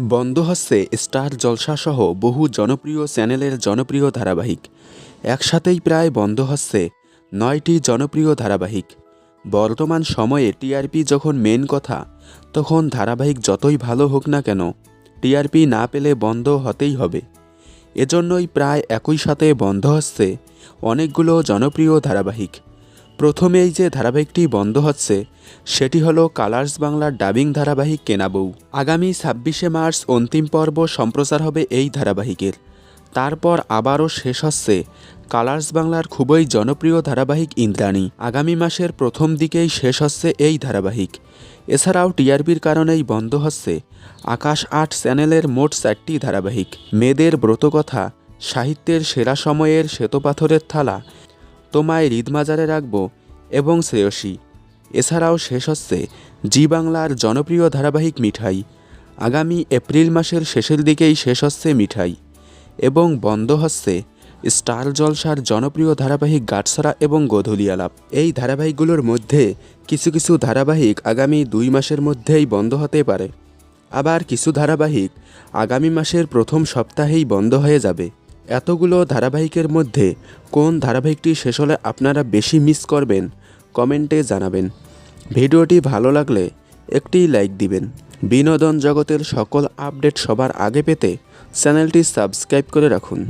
বন্ধ হচ্ছে স্টার জলসা সহ বহু জনপ্রিয় চ্যানেলের জনপ্রিয় ধারাবাহিক। একসাথেই প্রায় বন্ধ হচ্ছে নয়টি জনপ্রিয় ধারাবাহিক। বর্তমান সময়ে টিআরপি যখন মেন কথা, তখন ধারাবাহিক যতই ভালো হোক না কেন, টিআরপি না পেলে বন্ধ হতেই হবে। এজন্যই প্রায় একই সাথে বন্ধ হচ্ছে অনেকগুলো জনপ্রিয় ধারাবাহিক। প্রথমেই যে ধারাবাহিকটি বন্ধ হচ্ছে, সেটি হলো কালার্স বাংলার ডাবিং ধারাবাহিক কেনাবউ। আগামী ছাব্বিশে মার্চ অন্তিম পর্ব সম্প্রচার হবে এই ধারাবাহিকের। তারপর আবারও শেষ হচ্ছে কালার্স বাংলার খুবই জনপ্রিয় ধারাবাহিক ইন্দ্রাণী। আগামী মাসের প্রথম দিকেই শেষ হচ্ছে এই ধারাবাহিক। এছাড়াও টিআরপির কারণেই বন্ধ হচ্ছে আকাশ আট চ্যানেলের মোট চারটি ধারাবাহিক। মেয়েদের ব্রতকথা, সাহিত্যের সেরা সময়ের শ্বেতপাথরের থালা তোমায় হৃদমাজারে রাখব এবং শ্রেয়সী। এছাড়াও শেষ হচ্ছে জি বাংলার জনপ্রিয় ধারাবাহিক মিঠাই, আগামী এপ্রিল মাসের শেষের দিকেই শেষ হচ্ছে মিঠাই এবং বন্ধ হচ্ছে স্টার জলসার জনপ্রিয় ধারাবাহিক গাটছড়া এবং গোধূলি আলাপ এই ধারাবাহিকগুলোর মধ্যে কিছু কিছু ধারাবাহিক আগামী দুই মাসের মধ্যেই বন্ধ হতে পারে। আবার কিছু ধারাবাহিক আগামী মাসের প্রথম সপ্তাহেই বন্ধ হয়ে যাবে। এতগুলো ধারাবাহিকের মধ্যে কোন ধারাবাহিকটি শেষ হলে আপনারা বেশি মিস করবেন? কমেন্টে জানাবেন। ভিডিওটি ভালো লাগলে একটি লাইক দিবেন। বিনোদন জগতের সকল আপডেট সবার আগে পেতে চ্যানেলটি সাবস্ক্রাইব করে রাখুন।